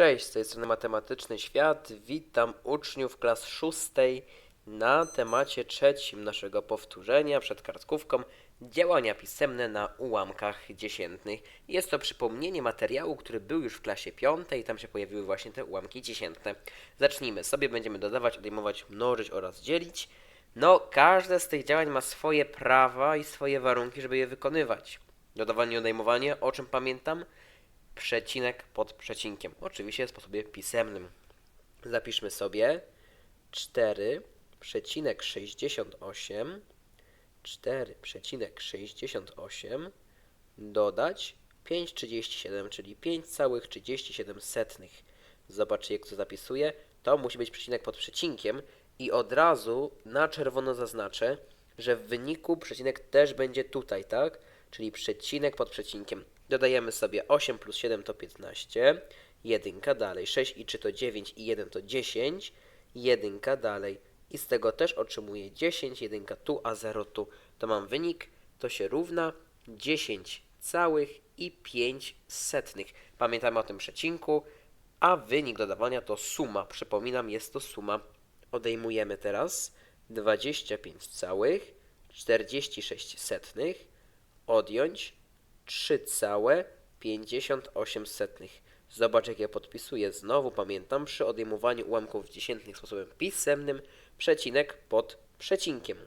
Cześć, z tej strony Matematyczny Świat. Witam uczniów klas szóstej na temacie trzecim naszego powtórzenia przed kartkówką działania pisemne na ułamkach dziesiętnych. Jest to przypomnienie materiału, który był już w klasie piątej, tam się pojawiły właśnie te ułamki dziesiętne. Zacznijmy sobie, będziemy dodawać, odejmować, mnożyć oraz dzielić. No, każde z tych działań ma swoje prawa i swoje warunki, żeby je wykonywać. Dodawanie i odejmowanie, o czym pamiętam? Przecinek pod przecinkiem. Oczywiście w sposobie pisemnym. Zapiszmy sobie 4,68 4,68 dodać 5,37, czyli 5,37. Zobaczcie, jak to zapisuję. To musi być przecinek pod przecinkiem i od razu na czerwono zaznaczę, że w wyniku przecinek też będzie tutaj, tak? Czyli przecinek pod przecinkiem. Dodajemy sobie 8 plus 7 to 15, jedynka dalej, 6 i 3 to 9 i 1 to 10, jedynka dalej. I z tego też otrzymuję 10, jedynka tu, a 0 tu. To mam wynik, to się równa 10 całych i 5 setnych. Pamiętamy o tym przecinku, a wynik dodawania to suma. Przypominam, jest to suma. Odejmujemy teraz 25 całych, 46 setnych, odjąć 3,58. Zobacz, jak ja podpisuję. Znowu pamiętam, przy odejmowaniu ułamków dziesiętnych sposobem pisemnym, przecinek pod przecinkiem.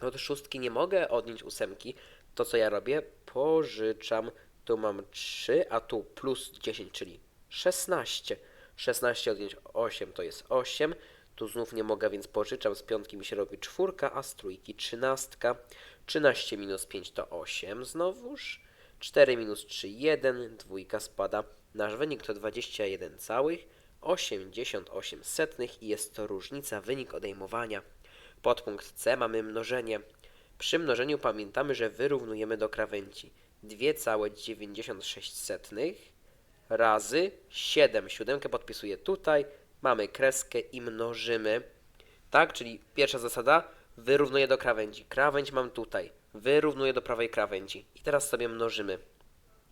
Od szóstki nie mogę odjąć ósemki. To, co ja robię, pożyczam. Tu mam 3, a tu plus 10, czyli 16. 16 odjąć 8 to jest 8. Tu znów nie mogę, więc pożyczam. Z piątki mi się robi czwórka, a z trójki trzynastka. 13 minus 5 to 8 znowuż. 4 minus 3, 1. Dwójka spada. Nasz wynik to 21,88 setnych i jest to różnica wynik odejmowania. Podpunkt C mamy mnożenie. Przy mnożeniu pamiętamy, że wyrównujemy do krawędzi 2,96 setnych razy 7. Siódemkę podpisuję tutaj. Mamy kreskę i mnożymy. Tak, czyli pierwsza zasada wyrównuję do krawędzi. Krawędź mam tutaj. Wyrównuję do prawej krawędzi. I teraz sobie mnożymy.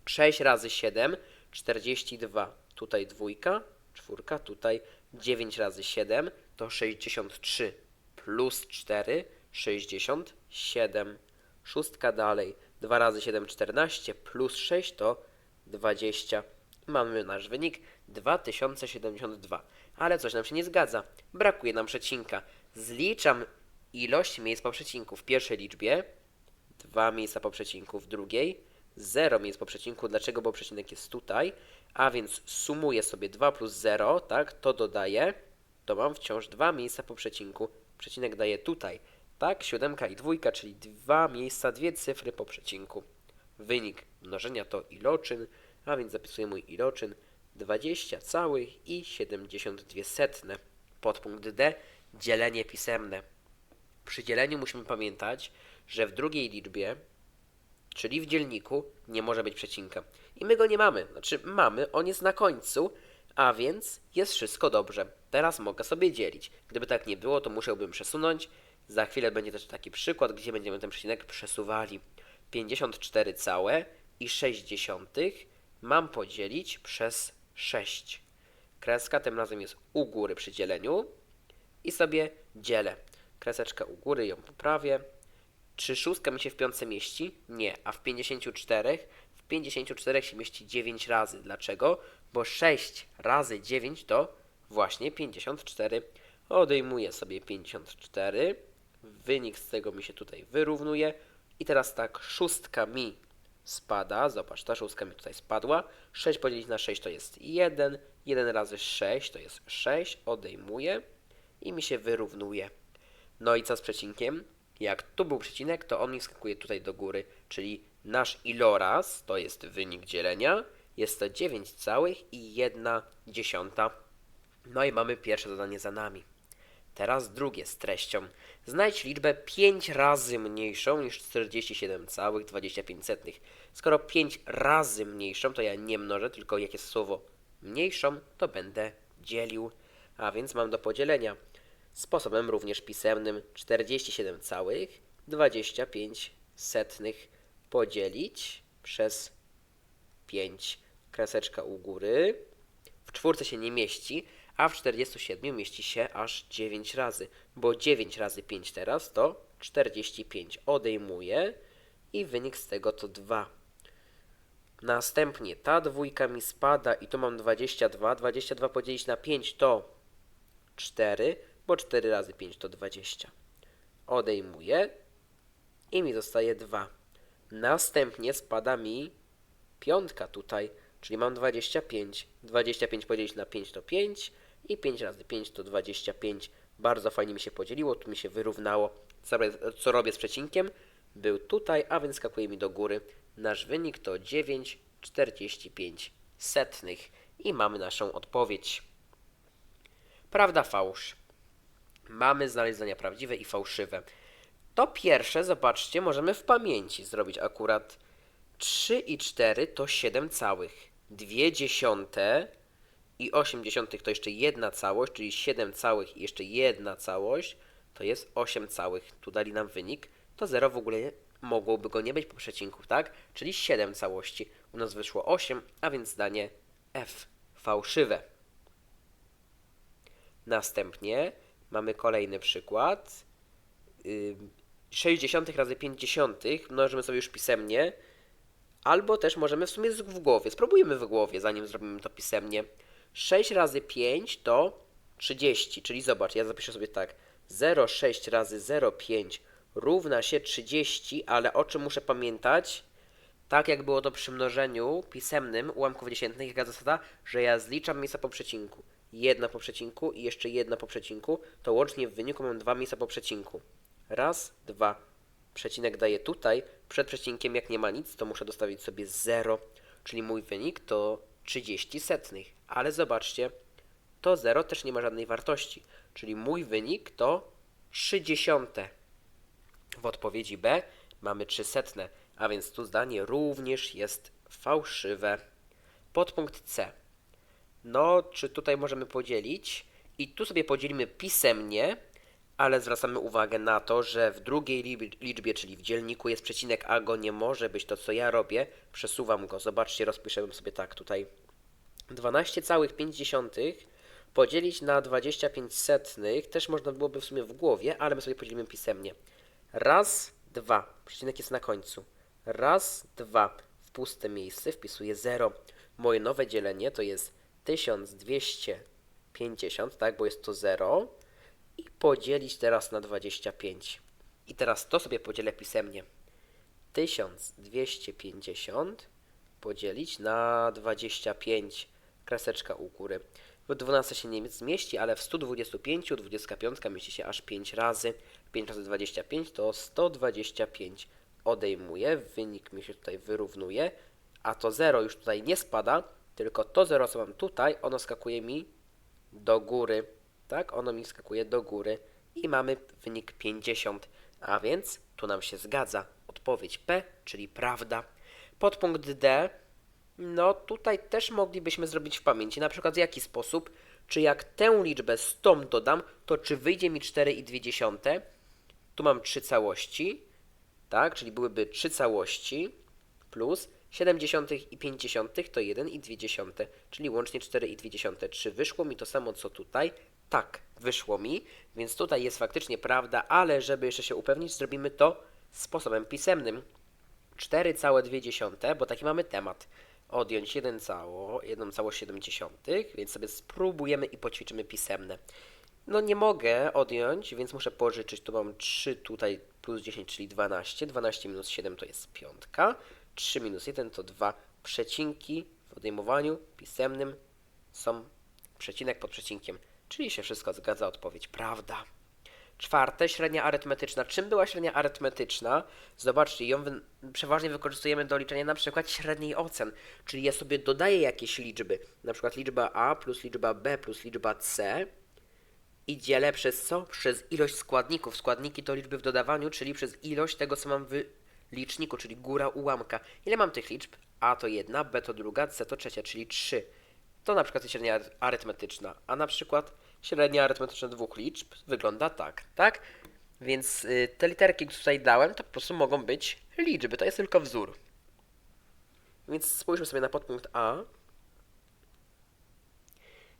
6 razy 7, 42. Tutaj dwójka, czwórka, tutaj 9 razy 7 to 63 plus 4, 67. Szóstka dalej. 2 razy 7, 14 plus 6 to 20. Mamy nasz wynik 2072. Ale coś nam się nie zgadza. Brakuje nam przecinka. Zliczam ilość miejsc po przecinku w pierwszej liczbie, 2 miejsca po przecinku w drugiej, 0 miejsc po przecinku. Dlaczego? Bo przecinek jest tutaj, a więc sumuję sobie 2 plus 0, tak, to dodaję, to mam wciąż 2 miejsca po przecinku. Przecinek daje tutaj, tak, siódemka i dwójka, czyli dwa miejsca, dwie cyfry po przecinku. Wynik mnożenia to iloczyn, a więc zapisuję mój iloczyn 20 całych i 72 setne. Podpunkt D dzielenie pisemne. Przy dzieleniu musimy pamiętać, że w drugiej liczbie, czyli w dzielniku, nie może być przecinka. I my go nie mamy. Znaczy mamy, on jest na końcu, a więc jest wszystko dobrze. Teraz mogę sobie dzielić. Gdyby tak nie było, to musiałbym przesunąć. Za chwilę będzie też taki przykład, gdzie będziemy ten przecinek przesuwali. 54 całe i 60 mam podzielić przez 6. Kreska tym razem jest u góry przy dzieleniu i sobie dzielę. Kreseczkę u góry ją poprawię. Czy szóstka mi się w piątce mieści? Nie. A w 54? W 54 się mieści 9 razy. Dlaczego? Bo 6 razy 9 to właśnie 54. Odejmuję sobie 54. Wynik z tego mi się tutaj wyrównuje. I teraz tak, szóstka mi spada. Zobacz, ta szóstka mi tutaj spadła. 6 podzielić na 6 to jest 1. 1 razy 6 to jest 6. Odejmuję i mi się wyrównuje. No i co z przecinkiem? Jak tu był przecinek, to on mi skakuje tutaj do góry, czyli nasz iloraz, to jest wynik dzielenia, jest to 9 całych i 1 dziesiąta. No i mamy pierwsze zadanie za nami. Teraz drugie z treścią. Znajdź liczbę 5 razy mniejszą niż 47,25. Skoro 5 razy mniejszą, to ja nie mnożę, tylko jak jest słowo mniejszą, to będę dzielił. A więc mam do podzielenia sposobem również pisemnym 47 całych 25 setnych podzielić przez 5 kreseczka u góry. W czwórce się nie mieści, a w 47 mieści się aż 9 razy, bo 9 razy 5 teraz to 45. Odejmuję i wynik z tego to 2. Następnie ta dwójka mi spada i tu mam 22. 22 podzielić na 5 to 4, bo 4 razy 5 to 20. Odejmuję i mi zostaje 2. Następnie spada mi piątka tutaj, czyli mam 25. 25 podzielić na 5 to 5 i 5 razy 5 to 25. Bardzo fajnie mi się podzieliło, tu mi się wyrównało. Co robię- z przecinkiem? Był tutaj, a więc skakuje mi do góry. Nasz wynik to 9,45 setnych i mamy naszą odpowiedź. Prawda, fałsz. Mamy znaleźć zdania prawdziwe i fałszywe. To pierwsze, zobaczcie, możemy w pamięci zrobić akurat 3 i 4 to 7 całych. 2 dziesiąte i 8 dziesiątych to jeszcze jedna całość, czyli 7 całych i jeszcze jedna całość to jest 8 całych. Tu dali nam wynik. To 0 w ogóle mogłoby go nie być po przecinku, tak? Czyli 7 całości. U nas wyszło 8, a więc zdanie F. Fałszywe. Następnie mamy kolejny przykład. Ym, 60 razy 50 mnożymy sobie już pisemnie, albo też możemy w sumie w głowie. Spróbujemy w głowie, zanim zrobimy to pisemnie. 6 razy 5 to 30, czyli zobacz, ja zapiszę sobie tak. 0,6 razy 0,5 równa się 30, ale o czym muszę pamiętać? Tak jak było to przy mnożeniu pisemnym ułamków dziesiętnych, jaka zasada, że ja zliczam miejsca po przecinku. Jedno po przecinku i jeszcze jedno po przecinku, to łącznie w wyniku mam dwa miejsca po przecinku. Raz, dwa. Przecinek daję tutaj, przed przecinkiem jak nie ma nic, to muszę dostawić sobie 0, czyli mój wynik to 30 setnych. Ale zobaczcie, to 0 też nie ma żadnej wartości, czyli mój wynik to 30. W odpowiedzi B mamy 300, a więc tu zdanie również jest fałszywe. Podpunkt C. No, czy tutaj możemy podzielić? I tu sobie podzielimy pisemnie, ale zwracamy uwagę na to, że w drugiej liczbie, czyli w dzielniku jest przecinek, a go nie może być. To, co ja robię, przesuwam go. Zobaczcie, rozpiszemy sobie tak tutaj. 12,5 podzielić na 25 setnych też można byłoby w sumie w głowie, ale my sobie podzielimy pisemnie. Raz, dwa. Przecinek jest na końcu. Raz, dwa. W puste miejsce wpisuję 0. Moje nowe dzielenie to jest 1250, tak, bo jest to 0. I podzielić teraz na 25. I teraz to sobie podzielę pisemnie. 1250 podzielić na 25. Kreseczka u góry. W 12 się nie zmieści, ale w 125 25 mieści się aż 5 razy. 5 razy 25 to 125. Odejmuję, wynik mi się tutaj wyrównuje, a to 0 już tutaj nie spada, tylko to 0, co mam tutaj, ono skakuje mi do góry. Tak, ono mi skakuje do góry i mamy wynik 50, a więc tu nam się zgadza. Odpowiedź P, czyli prawda. Podpunkt D, no tutaj też moglibyśmy zrobić w pamięci, na przykład w jaki sposób, czy jak tę liczbę z tą dodam, to czy wyjdzie mi 4,2, tu mam 3 całości, tak, czyli byłyby 3 całości plus 70 i 50 to 1,2, czyli łącznie 4,2. Czy wyszło mi to samo co tutaj? Tak, wyszło mi, więc tutaj jest faktycznie prawda, ale żeby jeszcze się upewnić, zrobimy to sposobem pisemnym. 4,2, bo taki mamy temat. Odjąć 1 cało, 1 cało 70, więc sobie spróbujemy i poćwiczymy pisemne. No nie mogę odjąć, więc muszę pożyczyć. Tu mam 3 tutaj plus 10, czyli 12. 12 minus 7 to jest piątka. 3 minus 1 to 2. Przecinki w odejmowaniu pisemnym są przecinek pod przecinkiem, czyli się wszystko zgadza. Odpowiedź prawda. Czwarte, średnia arytmetyczna. Czym była średnia arytmetyczna? Zobaczcie, ją wy przeważnie wykorzystujemy do liczenia na przykład średniej ocen, czyli ja sobie dodaję jakieś liczby, na przykład liczba A plus liczba B plus liczba C i dzielę przez co? Przez ilość składników. Składniki to liczby w dodawaniu, czyli przez ilość tego, co mam w liczniku, czyli góra ułamka. Ile mam tych liczb? A to jedna, B to druga, C to trzecia, czyli trzy. To na przykład jest średnia aryt- arytmetyczna, a na przykład średnia arytmetyczna dwóch liczb wygląda tak, tak? Więc y, te literki, które tutaj dałem, to po prostu mogą być liczby, to jest tylko wzór. Więc spójrzmy sobie na podpunkt A.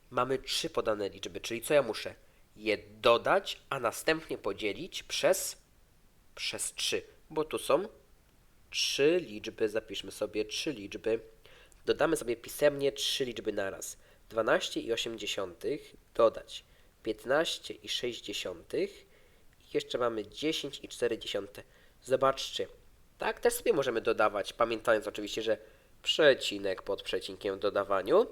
mamy trzy podane liczby, czyli co ja muszę? Je dodać, a następnie podzielić przez, przez 3, bo tu są trzy liczby, zapiszmy sobie trzy liczby. Dodamy sobie pisemnie trzy liczby naraz. 12 i 8 dziesiątych dodać 15 i 6 dziesiątych i jeszcze mamy 10 i 4 dziesiąte. Zobaczcie, tak też sobie możemy dodawać, pamiętając oczywiście, że przecinek pod przecinkiem w dodawaniu.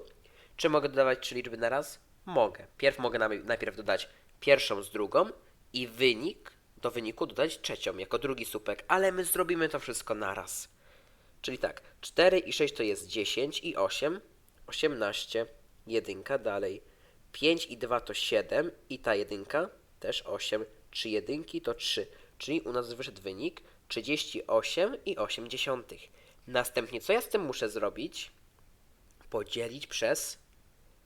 Czy mogę dodawać trzy liczby naraz? Mogę. Pierw mogę najpierw dodać pierwszą z drugą i wynik do wyniku dodać trzecią jako drugi słupek, ale my zrobimy to wszystko naraz. Czyli tak, 4 i 6 to jest 10 i 8, 18, jedynka dalej. 5 i 2 to 7 i ta jedynka też 8, 3 jedynki to 3, czyli u nas wyszedł wynik 38 i 8 dziesiątych. Następnie co ja z tym muszę zrobić? Podzielić przez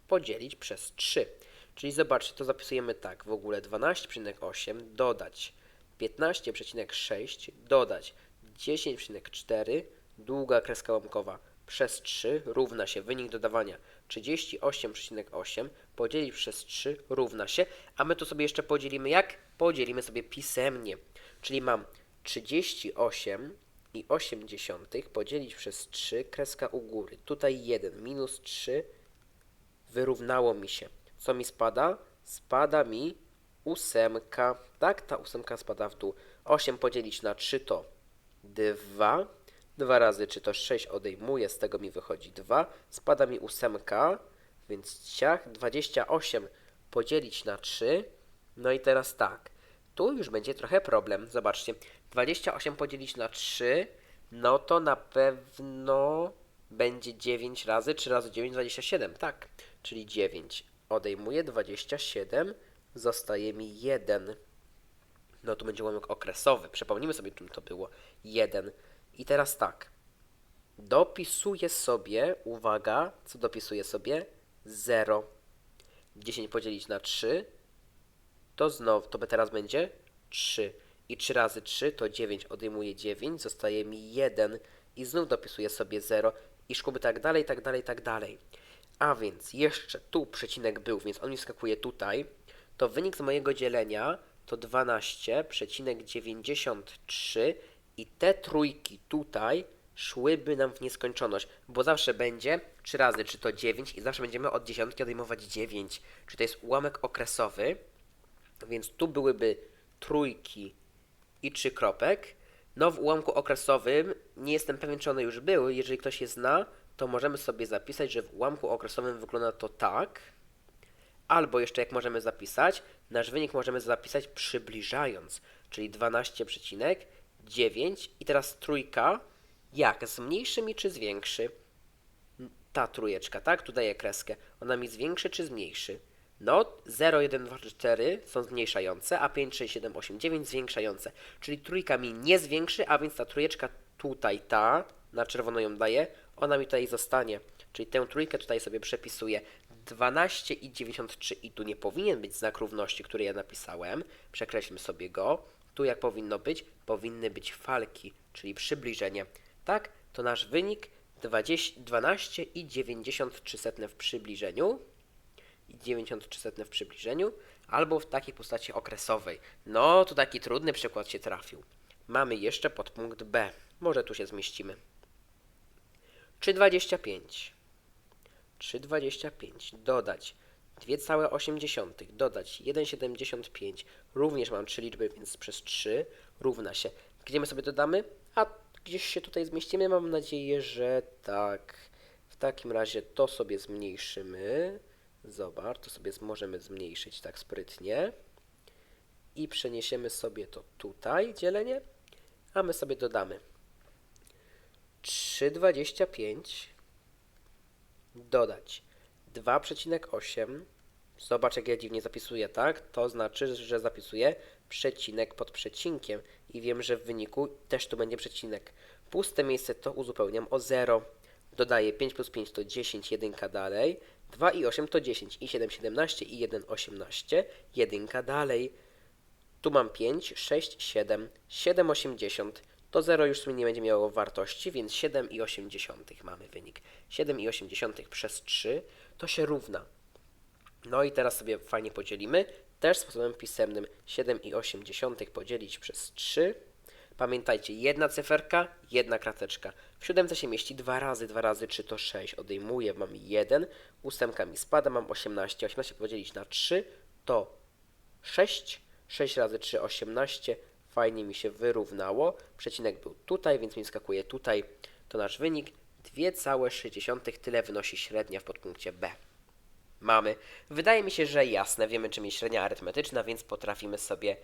podzielić przez 3. Czyli zobaczcie, to zapisujemy tak, w ogóle 12,8 dodać 15,6 dodać 10,4 długa kreska łamkowa przez 3 równa się wynik dodawania 38,8 podzielić przez 3 równa się, a my to sobie jeszcze podzielimy jak? Podzielimy sobie pisemnie, czyli mam 38 i 8 dziesiątych podzielić przez 3 kreska u góry, tutaj 1 minus 3 wyrównało mi się. Co mi spada? Spada mi ósemka. Tak, ta ósemka spada w dół. 8 podzielić na 3 to 2. 2 razy 3 to 6 odejmuję, z tego mi wychodzi 2. Spada mi ósemka, więc ciach 28 podzielić na 3. No i teraz tak. Tu już będzie trochę problem. Zobaczcie. 28 podzielić na 3, no to na pewno będzie 9 razy 3 razy 9, 27, tak. Czyli 9 odejmuję 27, zostaje mi 1. No tu będzie ułamek okresowy. Przypomnijmy sobie, czym to było. 1. I teraz tak. Dopisuję sobie, uwaga, co dopisuję sobie? 0. 10 podzielić na 3, to znowu, to teraz będzie 3. I 3 razy 3 to 9, odejmuję 9, zostaje mi 1 i znów dopisuję sobie 0 i szkuby tak dalej, tak dalej, tak dalej. A więc jeszcze tu przecinek był, więc on mi skakuje tutaj, to wynik z mojego dzielenia to 12,93 i te trójki tutaj szłyby nam w nieskończoność, bo zawsze będzie 3 razy, czy to 9 i zawsze będziemy od dziesiątki odejmować 9, czy to jest ułamek okresowy, więc tu byłyby trójki i trzy kropek. No w ułamku okresowym nie jestem pewien, czy one już były. Jeżeli ktoś je zna, to możemy sobie zapisać, że w ułamku okresowym wygląda to tak. Albo jeszcze jak możemy zapisać, nasz wynik możemy zapisać przybliżając, czyli 12,9 i teraz trójka, jak? Zmniejszy mi czy zwiększy? Ta trójeczka, tak? Tu daję kreskę. Ona mi zwiększy czy zmniejszy? No, 0, 1, 2, 4 są zmniejszające, a 5, 6, 7, 8, 9 zwiększające. Czyli trójka mi nie zwiększy, a więc ta trójeczka tutaj, ta, na czerwono ją daję, ona mi tutaj zostanie. Czyli tę trójkę tutaj sobie przepisuję. 12 i 93 i tu nie powinien być znak równości, który ja napisałem. Przekreślmy sobie go. Tu jak powinno być? Powinny być falki, czyli przybliżenie. Tak, to nasz wynik 20, 12 i 93 setne w przybliżeniu i 93 setne w przybliżeniu, albo w takiej postaci okresowej. No, to taki trudny przykład się trafił. Mamy jeszcze podpunkt B. Może tu się zmieścimy. 3,25. 3,25. Dodać 2,8. Dodać 1,75. Również mam trzy liczby, więc przez 3 równa się. Gdzie my sobie dodamy? A gdzieś się tutaj zmieścimy. Mam nadzieję, że tak. W takim razie to sobie zmniejszymy. Zobacz, to sobie możemy zmniejszyć tak sprytnie. I przeniesiemy sobie to tutaj, dzielenie. A my sobie dodamy 3,25 dodać 2,8. Zobacz, jak ja dziwnie zapisuję, tak? To znaczy, że zapisuję przecinek pod przecinkiem i wiem, że w wyniku też tu będzie przecinek. Puste miejsce to uzupełniam o 0. Dodaję 5 plus 5 to 10, jedynka dalej. 2 i 8 to 10, i 7, 17, i 1, 18, jedynka dalej. Tu mam 5, 6, 7, 7, 80. To 0 już w sumie nie będzie miało wartości, więc 7,8 mamy wynik. 7,8 przez 3 to się równa No i teraz sobie fajnie podzielimy. Też sposobem pisemnym 7,8 podzielić przez 3. Pamiętajcie, jedna cyferka, jedna krateczka. W siódemce się mieści 2 razy, 2 razy 3 to 6. Odejmuję, mam 1. Ósemka mi spada, mam 18. 18 podzielić na 3 to 6. 6 razy 3, 18. Fajnie mi się wyrównało. Przecinek był tutaj, więc mi skakuje tutaj. To nasz wynik. 2,6 tyle wynosi średnia w podpunkcie B. Mamy. Wydaje mi się, że jasne, wiemy czym jest średnia arytmetyczna, więc potrafimy sobie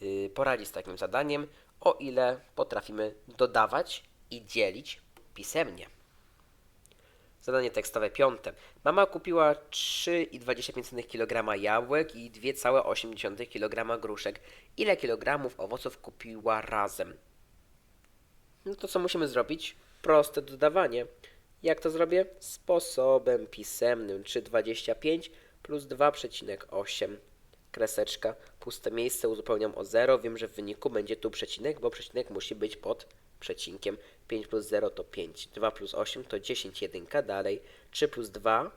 yy, poradzić z takim zadaniem, o ile potrafimy dodawać i dzielić pisemnie. Zadanie tekstowe piąte. Mama kupiła 3,25 kg jabłek i 2,8 kg gruszek. Ile kilogramów owoców kupiła razem? No to co musimy zrobić? Proste dodawanie. Jak to zrobię? Sposobem pisemnym. 3,25 plus 2,8. Kreseczka. Puste miejsce uzupełniam o 0. Wiem, że w wyniku będzie tu przecinek, bo przecinek musi być pod przecinkiem. 5 plus 0 to 5. 2 plus 8 to 10. Jedynka. Dalej. 3 plus 2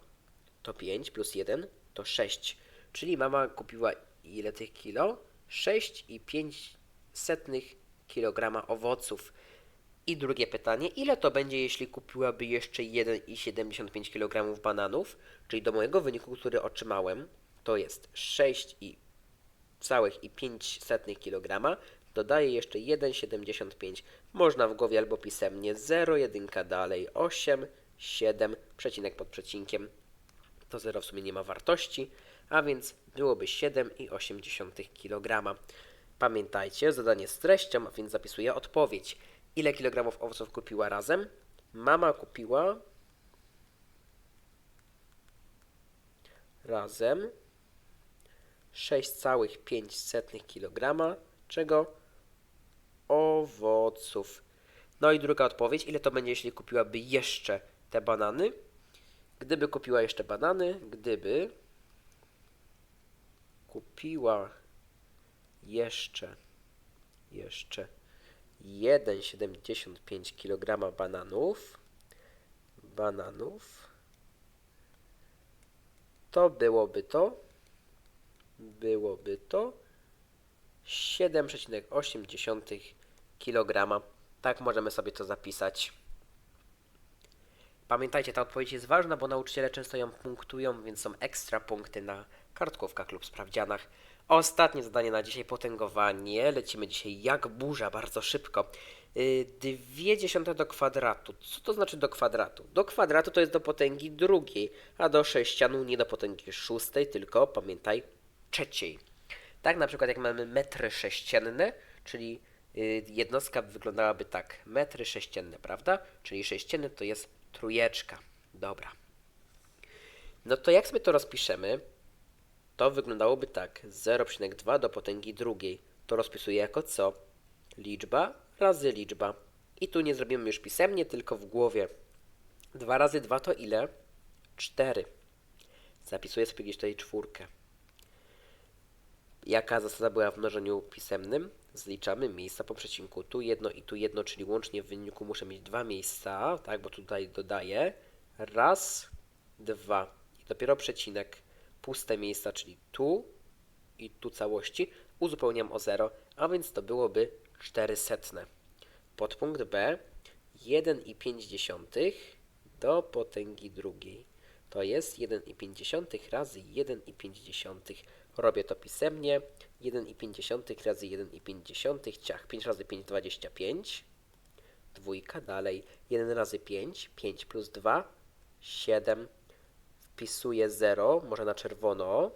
to 5 plus 1 to 6. Czyli mama kupiła ile tych kilo? 6,5 setnych kilograma owoców. I drugie pytanie, ile to będzie, jeśli kupiłaby jeszcze 1,75 kg bananów? Czyli do mojego wyniku, który otrzymałem, to jest 6,5 kg, dodaję jeszcze 1,75. Można w głowie albo pisemnie 0, jedynka dalej, 8, 7, przecinek pod przecinkiem. To 0 w sumie nie ma wartości, a więc byłoby 7,8 kg. Pamiętajcie, zadanie z treścią, a więc zapisuję odpowiedź. Ile kilogramów owoców kupiła razem? Mama kupiła razem 6,5 kg czego? Owoców. No i druga odpowiedź. Ile to będzie, jeśli kupiłaby jeszcze te banany? Gdyby kupiła jeszcze banany, gdyby kupiła jeszcze, jeszcze 1,75 kg bananów, bananów, to byłoby to, byłoby to 7,8 kg. Tak możemy sobie to zapisać. Pamiętajcie, ta odpowiedź jest ważna, bo nauczyciele często ją punktują, więc są ekstra punkty na kartkówkach lub sprawdzianach. Ostatnie zadanie na dzisiaj, potęgowanie. Lecimy dzisiaj jak burza, bardzo szybko. Yy, Dwie dziesiąte do kwadratu. Co to znaczy do kwadratu? Do kwadratu to jest do potęgi drugiej, a do sześcianu nie do potęgi szóstej, tylko pamiętaj trzeciej. Tak na przykład jak mamy metry sześcienne, czyli jednostka wyglądałaby tak. Metry sześcienne, prawda? Czyli sześcienny to jest trójeczka. Dobra. No to jak sobie to rozpiszemy? To wyglądałoby tak. 0,2 do potęgi drugiej. To rozpisuję jako co? Liczba razy liczba. I tu nie zrobimy już pisemnie, tylko w głowie. 2 razy 2 to ile? 4. Zapisuję sobie gdzieś tutaj czwórkę. Jaka zasada była w mnożeniu pisemnym? Zliczamy miejsca po przecinku. Tu jedno i tu jedno, czyli łącznie w wyniku muszę mieć dwa miejsca, tak, bo tutaj dodaję. Raz, dwa. I dopiero przecinek puste miejsca, czyli tu i tu całości, uzupełniam o 0, a więc to byłoby 400. Podpunkt B 1,5 do potęgi drugiej. To jest 1,5 razy 1,5. Robię to pisemnie. 1,5 razy 1,5. Ciach 5 razy 5 25. Dwójka dalej. 1 razy 5. 5 plus 2 7 wpisuję 0, może na czerwono.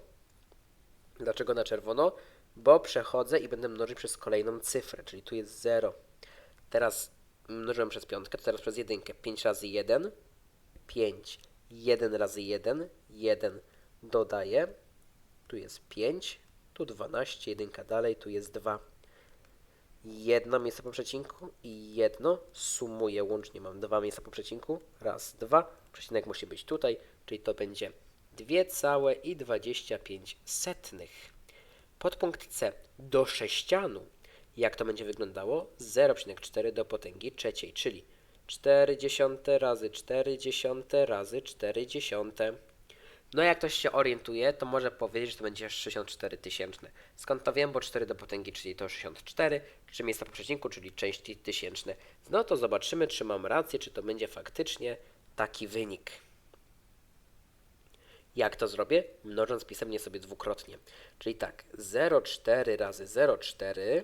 Dlaczego na czerwono? Bo przechodzę i będę mnożyć przez kolejną cyfrę, czyli tu jest 0. Teraz mnożyłem przez piątkę, teraz przez jedynkę. 5 razy 1, 5. 1 razy 1, 1 dodaję. Tu jest 5, tu 12, jedynka dalej, tu jest 2. Jedno miejsce po przecinku i jedno sumuję łącznie. Mam dwa miejsca po przecinku. Raz, dwa. Przecinek musi być tutaj, czyli to będzie 2,25. Podpunkt C. Do sześcianu. Jak to będzie wyglądało? 0,4 do potęgi trzeciej, czyli 4 dziesiąte razy 4 dziesiąte razy 4 dziesiąte. No jak ktoś się orientuje, to może powiedzieć, że to będzie 64 tysięczne. Skąd to wiem? Bo 4 do potęgi, czyli to 64, 3 miejsca po przecinku, czyli części tysięczne. No to zobaczymy, czy mam rację, czy to będzie faktycznie taki wynik. Jak to zrobię? Mnożąc pisemnie sobie dwukrotnie. Czyli tak, 0,4 razy 0,4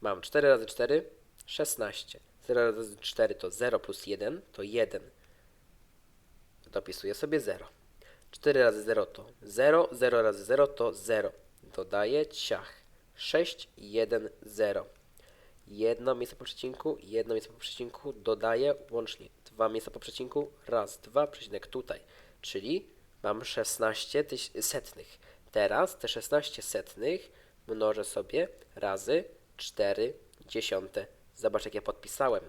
mam 4 razy 4, 16. 0 razy 4 to 0 plus 1 to 1. Dopisuję sobie 0. 4 razy 0 to 0, 0 razy 0 to 0. Dodaję ciach. 6, 1, 0. Jedno miejsce po przecinku, jedno miejsce po przecinku, dodaję łącznie dwa miejsca po przecinku, raz, dwa, przecinek tutaj. Czyli mam 16 tyś- setnych. Teraz te 16 setnych mnożę sobie razy 4 dziesiąte. Zobacz jak ja podpisałem.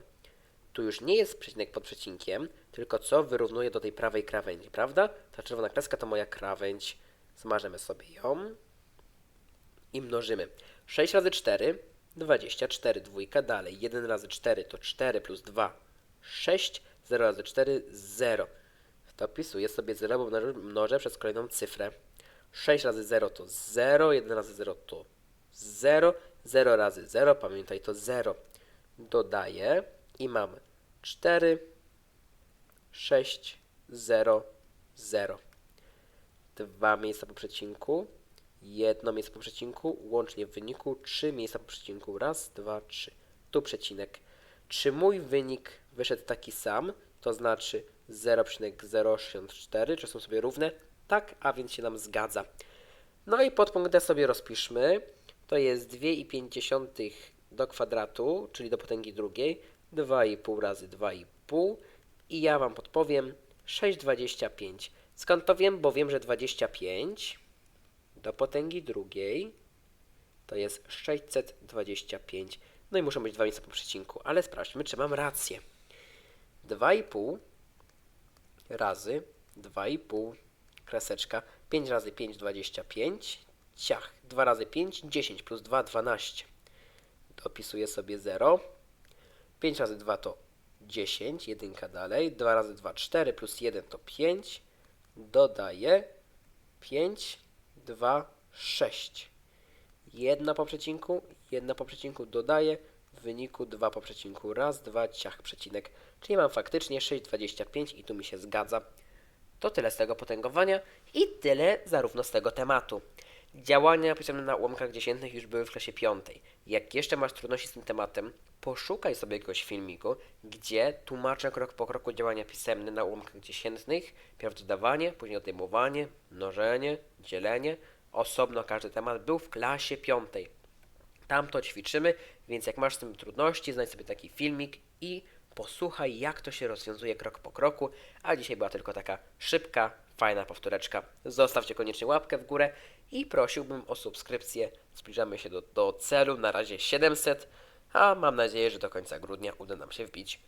Tu już nie jest przecinek pod przecinkiem, tylko co wyrównuje do tej prawej krawędzi, prawda? Ta czerwona kreska to moja krawędź. Zmarzemy sobie ją i mnożymy. 6 razy 4, 24, dwójka dalej. 1 razy 4 to 4 plus 2, 6, 0 razy 4, 0. Dopisuję sobie 0, bo mnożę, przez kolejną cyfrę. 6 razy 0 to 0, 1 razy 0 to 0, 0 razy 0, pamiętaj to 0. Dodaję i mamy 4, 6, 0, 0 dwa miejsca po przecinku, jedno miejsce po przecinku, łącznie w wyniku trzy miejsca po przecinku. Raz, dwa, trzy. Tu przecinek. Czy mój wynik wyszedł taki sam, to znaczy 0,064, czy są sobie równe? Tak, a więc się nam zgadza. No i podpunkt D sobie rozpiszmy. To jest 2,5 do kwadratu, czyli do potęgi drugiej. 2,5 razy 2,5. I ja Wam podpowiem 6,25. Skąd to wiem? Bo wiem, że 25 do potęgi drugiej to jest 625. No i muszą być dwa miejsca po przecinku, ale sprawdźmy, czy mam rację. 2,5 razy 2,5 kreseczka. 5 razy 5, 25. Ciach. 2 razy 5, 10 plus 2, 12. Dopisuję sobie 0. 5 razy 2 to 10, jedynka dalej. 2 razy 2, 4 plus 1 to 5. Dodaję 5, 2, 6. Jedna po przecinku, jedna po przecinku dodaję, w wyniku 2 po przecinku, raz, dwa, ciach, przecinek. Czyli mam faktycznie 6,25 i tu mi się zgadza. To tyle z tego potęgowania i tyle zarówno z tego tematu. Działania pisemne na ułamkach dziesiętnych już były w klasie piątej. Jak jeszcze masz trudności z tym tematem, poszukaj sobie jakiegoś filmiku, gdzie tłumaczę krok po kroku działania pisemne na ułamkach dziesiętnych, pierw dodawanie, później odejmowanie, mnożenie, dzielenie. Osobno każdy temat był w klasie piątej. Tam to ćwiczymy, więc jak masz z tym trudności, znajdź sobie taki filmik i posłuchaj, jak to się rozwiązuje krok po kroku. A dzisiaj była tylko taka szybka, fajna powtóreczka. Zostawcie koniecznie łapkę w górę i prosiłbym o subskrypcję. Zbliżamy się do, do celu, na razie 700, a mam nadzieję, że do końca grudnia uda nam się wbić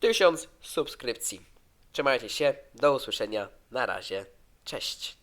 1000 subskrypcji. Trzymajcie się, do usłyszenia, na razie, cześć.